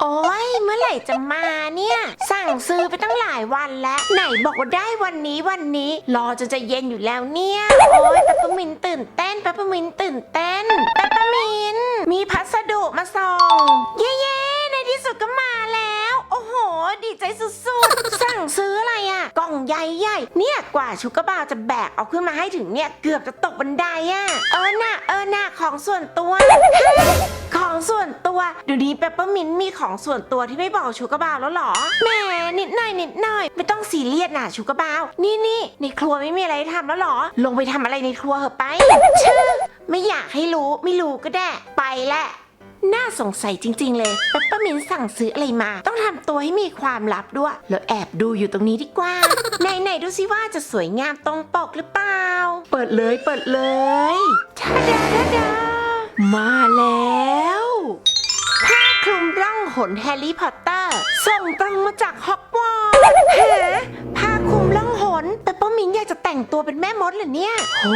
โอ้ยเมื่อไหร่จะมาเนี่ย สั่งซื้อไปตั้งหลายวันแล้ว ไหนบอกว่าได้วันนี้วันนี้ รอจนจะเย็นอยู่แล้วเนี่ย โอ้ยแปปเปอร์มินตื่นเต้นแปปเปอร์มินตื่นเต้นแปปเปอร์มินมีพัสดุมาส่ง เย้ๆในที่สุดก็มาแล้ว โอ้โห ดีใจสุด สั่งซื้ออะไรอะกล่องใหญ่ๆ เนี่ยกว่าชุกกระบาวจะแบกเอาขึ้นมาให้ถึงเนี่ยเกือบจะตกบันไดอะเออน่ะเออน่ะของส่วนตัว ของส่วนตัวเดี๋ยวนี้เปปเปอร์มินมีของส่วนตัวที่ไม่บอกชูกระบาวแล้วเหรอแหมนิดหน่อยนิดหน่อยไม่ต้องซีเรียสนะชูกระบาว นี่นี่ในครัวไม่มีอะไรทำแล้วเหรอ ลงไปทำอะไรในครัวเหอะไปชื่อไม่อยากให้รู้ไม่รู้ก็ได้ไปแหละ น่าสงสัยจริง ๆ เลยเปปเปอร์มินต์สั่งซื้ออะไรมา ต้องทำตัวให้มีความลับด้วย แล้วแอบดูอยู่ตรงนี้ดีกว่า ไหน ๆ ดูสิว่าจะสวยงามตรงปกหรือเปล่า เปิดเลยเปิดเลยทาดาดาดา มาแล้วผ้าคลุมร่องหนแฮร์รี่พอตเตอร์ ส่งตรงมาจากฮอกวอตส์ฮะผ้า ม่มดเหรอเนี่ย โห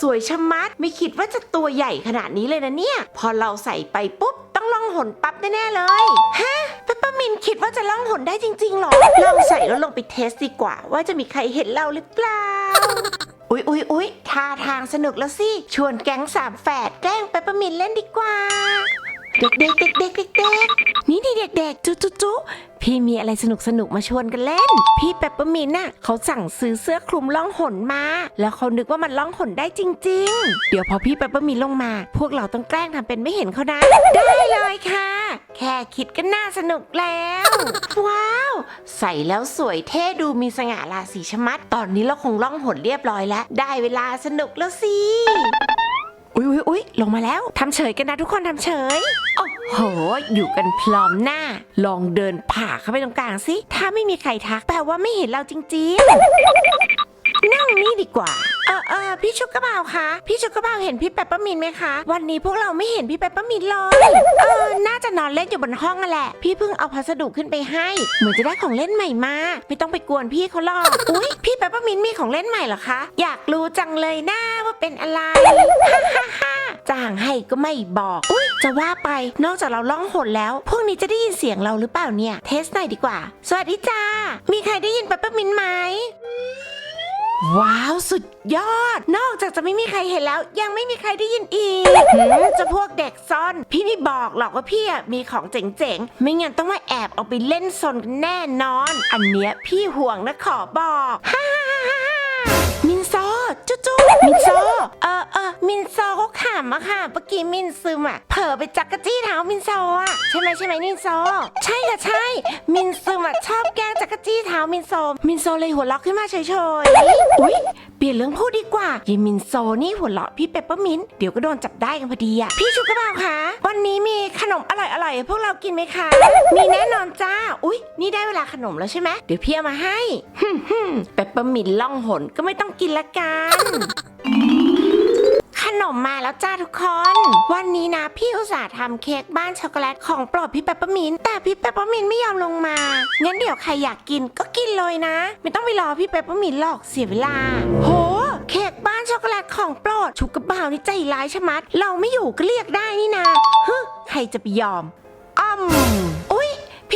สวยชะมัด ไม่คิดว่าจะตัวใหญ่ขนาดนี้เลยนะเนี่ย พอเราใส่ไปปุ๊บ ต้องล่องหนปั๊บแน่ๆเลย ฮะเปปเปอร์มินคิดว่าจะล่องหนได้จริงๆหรอ ลองใส่แล้วลงไปเทสดีกว่า ว่าจะมีใครเห็นเราหรือเปล่า อุ๊ยอุ๊ยอุ๊ยท่าทางสนุกแล้วสิ ชวนแก๊งสามแฝดแกล้งเปปเปอร์มินเล่นดีกว่า เด็กเด็กเด็กเด็กเด็กเด็กนี่ดิเด็กเด็กจุ๊จุจุพี่มีอะไรสนุกสนุกมาชวนกันเล่น พี่เปปเปอร์มินน่ะเขาสั่งซื้อเสื้อคลุมล่องหนมา แล้วเขานึกว่ามันล่องหนได้จริง ๆ เดี๋ยวพอพี่เปปเปอร์มินลงมา พวกเราต้องแกล้งทำเป็นไม่เห็นเขานะ ได้เลยค่ะ แค่คิดก็น่าสนุกแล้ว ว้าว ใส่แล้วสวยเท่ดูมีสง่าราศีชะมัด ตอนนี้เราคงล่องหนเรียบร้อยแล้ว ได้เวลาสนุกแล้วสิ ลงมาแล้วทำเฉยกันนะทุกคนทำเฉย โอ้โห อยู่กันพร้อมหน้า ลองเดินผ่าเข้าไปตรงกลางสิ ถ้าไม่มีใครทักแปลว่าไม่เห็นเราจริงๆ นั่งนี่ดีกว่า เออเออพี่ชุกกระบ่าคะพี่ชุกกระบ่าเห็นพี่เปปเปอร์มินไหมคะ วันนี้พวกเราไม่เห็นพี่เปปเปอร์มินเลยเออน่าจะนอนเล่นอยู่บนห้องนั่นแหละ พี่เพิ่งเอาพัสดุขึ้นไปให้ เหมือนจะได้ของเล่นใหม่มาไม่ต้องไปกวนพี่เขาหรอกอุ๊ยพี่เปปเปอร์มินมีของเล่นใหม่เหรอคะ อยากรู้จังเลยนะว่าเป็นอะไรจ้างให้ก็ไม่บอก อุ๊ยจะว่าไป นอกจากเราล่องหนแล้ว พวกนี้จะได้ยินเสียงเราหรือเปล่าเนี่ย เทสหน่อยดีกว่า สวัสดีจ้า มีใครได้ยินเปปเปอร์มินไหม ว้าวสุดยอด นอกจากจะไม่มีใครเห็นแล้ว ยังไม่มีใครได้ยินอีกหืมจะพวกเด็กซ่อน พี่ไม่บอกหรอกว่าพี่อะมีของเจ๋งๆ ไม่งั้นต้องมาแอบเอาไปเล่นซนกันแน่นอน อันเนี้ยพี่ห่วงนะขอบอกฮ่าฮ่าฮ่าฮ่ามินโซจุ๊จุ๊มินโซเออเออมินโซเขาขำอะค่ะเมื่อกี้มินซึมอะเผลอไปจักกะจี้เท้ามินโซอะใช่ไหมใช่ไหมมินโซใช่ค่ะใช่ มินซึม อะชอบแกล้งจักกะจี้เท้ามินโซ มินโซเลยหัวเราะขึ้นมาเฉยๆอุ๊ยเปลี่ยนเรื่องพูดดีกว่าเยมินโซนี่หัวเราะพี่เปปเปอร์มินต์เดี๋ยวก็โดนจับได้กันพอดีอะพี่ชุกระเบาคะวันนี้มีขนมอร่อยๆให้พวกเรากินไหมคะ มีแน่นอนจ้า อุ๊ย นี่ได้เวลาขนมแล้วใช่ไหมเดี๋ยวพี่เอามาให้ฮึ่มฮึมเปปเปอร์มินต์ล่องหนก็ไม่ต้องกินละกัน นมมาแล้วจ้าทุกคน วันนี้นะพี่อุตส่าห์ทำเค้กบ้านช็อกโกแลตของโปรดพี่เปปเปอร์มินแต่พี่เปปเปอร์มินไม่ยอมลงมา งั้นเดี๋ยวใครอยากกินก็กินเลยนะ ไม่ต้องไปรอพี่เปปเปอร์มินหรอกเสียเวลา โห เค้กบ้านช็อกโกแลตของโปรดชุกกระบ่าวนี่ใจร้ายชะมัด เราไม่อยู่ก็เรียกได้นี่นาฮึใครจะไปยอมอ้อม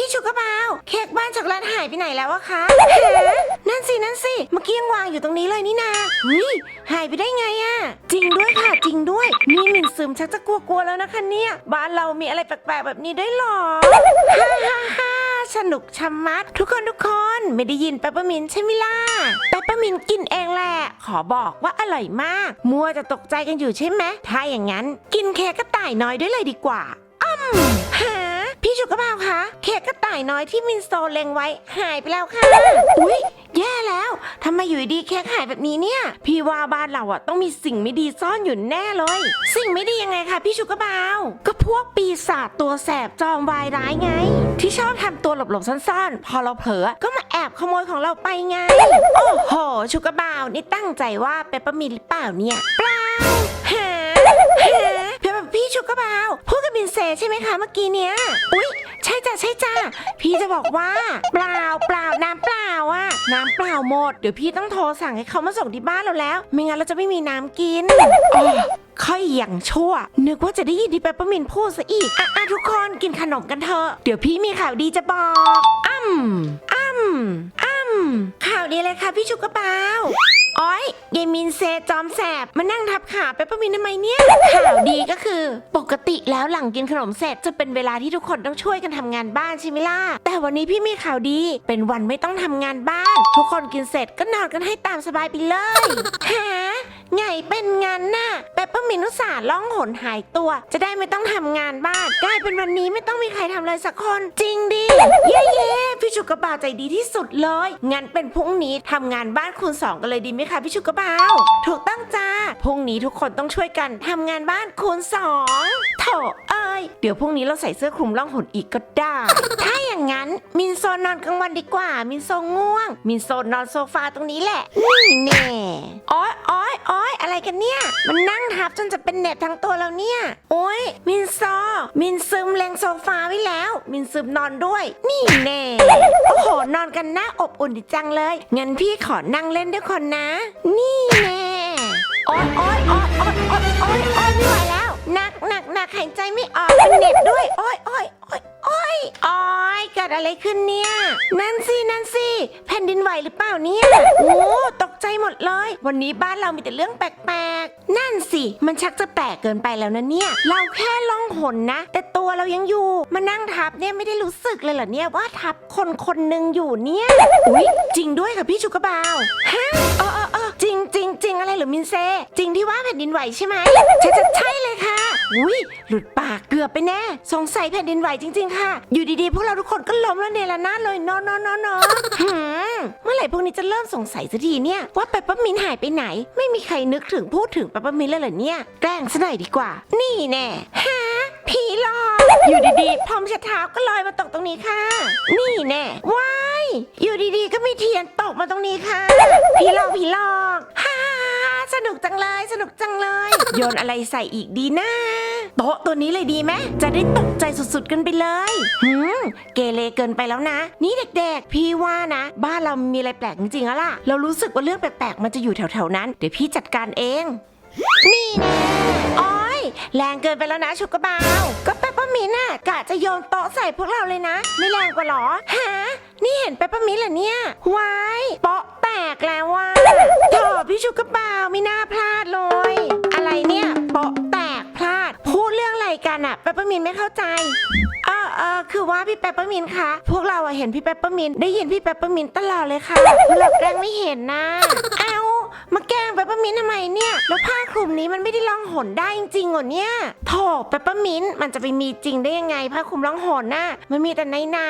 พี่ชุกกระบ่าเค้กบ้านช็อกโกแลตหายไปไหนแล้วอะคะฮะนั่นสินั่นสิเมื่อกี้ยังวางอยู่ตรงนี้เลยนี่นาเฮ้ยหายไปได้ไงอะจริงด้วยค่ะจริงด้วย นี่มินซึมชักจะกลัวๆแล้วนะคะเนี่ย บ้านเรามีอะไรแปลกๆแบบนี้ด้วยหรอฮ่าฮ่าฮ่าสนุกชะมัด ทุกคนทุกคนไม่ได้ยินเปปเปอร์มินใช่ไหมล่ะเปปเปอร์มินกินเองแหละ ขอบอกว่าอร่อยมาก มัวจะตกใจกันอยู่ใช่ไหมถ้าอย่างนั้น กินเค้กกระต่ายน้อยด้วยเลยดีกว่าอ้ำ พี่ชุกกระเบาคะเค้กกระต่ายน้อยที่มินโซเล็งไว้หายไปแล้วค่ะ อุ๊ย แย่แล้วทำไมอยู่ดีๆเค้กหายแบบนี้เนี่ย พี่ว่าบ้านเราอะต้องมีสิ่งไม่ดีซ่อนอยู่แน่เลย สิ่งไม่ดียังไงคะพี่ชุกกระเบาก็พวกปีศาจตัวแสบจอมวายร้ายไง ที่ชอบทำตัวหลบๆซ่อนๆ พอเราเผลอก็มาแอบขโมยของเราไปไง โอ้โหชุกกระเบานี่ตั้งใจว่าเปปเปอร์มินต์หรือเปล่าเนี่ยเปล่าหาหา พี่ชุกกระเบาพูดกับมินเซใช่ไหมคะเมื่อกี้เนี้ยอุ๊ยใช่จ้ะใช่จ้ะพี่จะบอกว่า เปล่าเปล่าน้ำเปล่าอะน้ำเปล่าหมดเดี๋ยวพี่ต้องโทรสั่งให้เขามาส่งที่บ้านเราแล้ว ไม่งั้นเราจะไม่มีน้ำกินอ๋อค่อยอย่างชั่ว นึกว่าจะได้ยินที่เปปเปอร์มินพูดซะอีกอะอะทุกคนกินขนมกันเถอะเดี๋ยวพี่มีข่าวดีจะบอกอ้ำอ้ำอ้ำข่าวดีเลยค่ะพี่ชุกกระเปา อ้อยยายมินเซจอมแสบมานั่งทับขาเปปเปอร์มินทำไมเนี่ยข่าวดีก็คือ ปกติแล้วหลังกินขนมเสร็จจะเป็นเวลาที่ทุกคนต้องช่วยกันทำงานบ้านใช่ไหมล่ะแต่วันนี้พี่มีข่าวดี เป็นวันไม่ต้องทำงานบ้าน ทุกคนกินเสร็จก็นอนกันให้ตามสบายไปเลยฮะ ไงเป็นงานน่ะแปปเปอร์มินอุตส่าห์ล่องหนหายตัว จะได้ไม่ต้องทำงานบ้านกลายเป็นวันนี้ไม่ต้องมีใครทำเลยสักคน จริงดิ เย้เย้พี่ชุกกระบาใจดีที่สุดเลย งั้นเป็นพรุ่งนี้ทำงานบ้านคูณสองกันเลยดีไหมคะพี่ชุกกระบาถูกต้องจ้าพรุ่งนี้ทุกคนต้องช่วยกันทำงานบ้านคูณสองโถเออ เดี๋ยวพรุ่งนี้เราใส่เสื้อคลุมล่องหนอีกก็ได้ ถ้าอย่างนั้นมินโซนอนกลางวันดีกว่า มินโซง่วง มินโซนอนโซฟาตรงนี้แหละ นี่แน่อ้อยอ้อยอ้อยอะไรกันเนี่ย มันนั่งทับจนจะเป็นเน็บทั้งตัวแล้วเนี่ย โอ้ยมินโซมินซึมเล็งโซฟาไว้แล้ว มินซึมนอนด้วย นี่แน่โอ้โหนอนกันหน้าอบอุ่นดีจังเลยงั้นพี่ขอนั่งเล่นด้วยคนนะ นี่แน่โอ๊ยโอ๊ยโอ๊ยโอ๊ยโอ๊ยโอ๊ยโอ๊ยไม่ไหวแล้ว หนักหนักหนักหายใจไม่ออกมันเหน็บด้วย โอ๊ยโอ๊ยโอ๊ยโอ๊ยโอ๊ยเกิดอะไรขึ้นเนี่ย นั่นสินั่นสิแผ่นดินไหวหรือเปล่าเนี่ยโอ้ตกใจหมดเลย วันนี้บ้านเรามีแต่เรื่องแปลกๆ นั่นสิ มันชักจะแปลกเกินไปแล้วนะเนี่ย เราแค่ล่องหนนะ แต่ตัวเรายังอยู่ มานั่งทับเนี่ยไม่ได้รู้สึกเลยเหรอเนี่ยว่าทับคนคนหนึ่งอยู่เนี่ย อุ๊ย จริงด้วยค่ะพี่ชุกกระบาวฮะเออ จริงจริงจริงอะไรเหรือมินเซ จริงที่ว่าแผ่นดินไหวใช่ไหมใช่ใช่ใช่เลยค่ะอุ้ยหลุดปากเกือบไปแน่สงสัยแผ่นดินไหวจริง ๆ ค่ะ อยู่ดีๆ พวกเราทุกคนก็ล้มแล้วเนระนาดเลยเนอะเนอะเนอนอะหืมเมื่อไหร่พวกนี้จะเริ่มสงสัยสักทีเนี่ยว่าเปปเปอร์มินหายไปไหน ไม่มีใครนึกถึงพูดถึงเปปเปอร์มินเลยเหรอเนี่ยแกล้งซะหน่อยดีกว่า นี่แน่ฮะผีหลอกอยู่ดีๆพอมชัดเท้าก็ลอยมาตกตรงนี้ค่ะ นี่แน่ว้ายอยู่ดีๆก็มีเทียนตกมาตรงนี้ค่ะผีหลอกผีหลอก ฮ่าสนุกจังเลย สนุกจังเลย โยนอะไรใส่อีกดีนะโต๊ะตัวนี้เลยดีไหมจะได้ตกใจสุดๆกันไปเลยหืมเกเรเกินไปแล้วนะ นี่เด็กๆ พี่ว่านะ บ้านเรามีอะไรแปลกจริงๆแล้วล่ะ เรารู้สึกว่าเรื่องแปลกๆ มันจะอยู่แถวๆนั้น เดี๋ยวพี่จัดการเอง นี่แน่อ้อยแรงเกินไปแล้วนะชุกกระบาว ก็เปปเปอร์มินน่ะกะจะโยนโต๊ะใส่พวกเราเลยนะ ไม่แรงกว่าหรอฮะนี่เห็นเปปเปอร์มินเหรอเนี่ยวายเปาะแตกแล้วว่า อบพี่ชุกกระบาไม่น่าพลาดเลย อะไรเนี่ยเปาะแตกพลาด พูดเรื่องอะไรกันอะเปปเปอร์มินไม่เข้าใจ เออเออคือว่าพี่เปปเปอร์มินคะ พวกเราอะเห็นพี่เปปเปอร์มินได้ยินพี่เปปเปอร์มินตลอดเลยค่ะพวกเราแกล้งไม่เห็นนะ เอ้า มาแกล้งเปปเปอร์มินต์ทำไมเนี่ย แล้วผ้าคลุมนี้มันไม่ได้ล่องหนได้จริงๆเหรอเนี่ยโถเปปเปอร์มินต์มันจะไปมีจริงได้ยังไงผ้าคลุมล่องหนน่ะ มันมีแต่ในหนา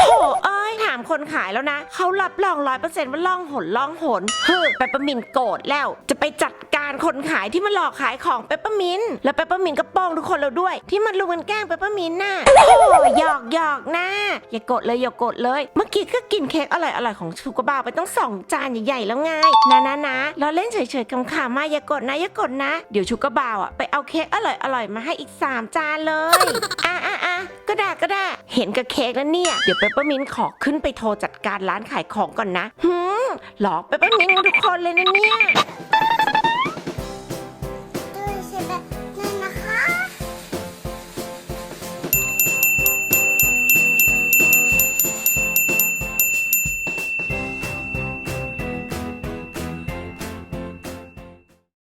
โถเอ้ยถามคนขายแล้วนะเขารับรองร้อยเปอร์เซ็นต์ว่าล่องหนล่องหนเฮ้อเปปเปอร์มินต์โกรธแล้ว จะไปจัดการคนขายที่มาหลอกขายของเปปเปอร์มินต์แล้วเปปเปอร์มินต์ก็ป้องทุกคนแล้วด้วย ที่มันลุมกันแกล้งเปปเปอร์มินต์น่ะโอ้หยอกหยอกนะอย่าโกรธเลยอย่าโกรธเลย เมื่อกี้ก็กินเค้กอร่อยอร่อยๆของชูกบาวไปต้องสองจานใหญ่ๆแล้วไงนะนะนะเราเล่นเฉยๆคำๆมาอย่ากดนะอย่ากดนะ เดี๋ยวชูกบาวอะไปเอาเค้กอร่อยอร่อยๆมาให้อีก 3 จานเลย อะอะอะก็ได้ก็ได้เห็นกับเค้กแล้วเนี่ย เดี๋ยวเปปเปอร์มินขอขึ้นไปโทรจัดการร้านขายของก่อนนะหืมหลอกเปปเปอร์มินทุกคนเลยนะเนี่ย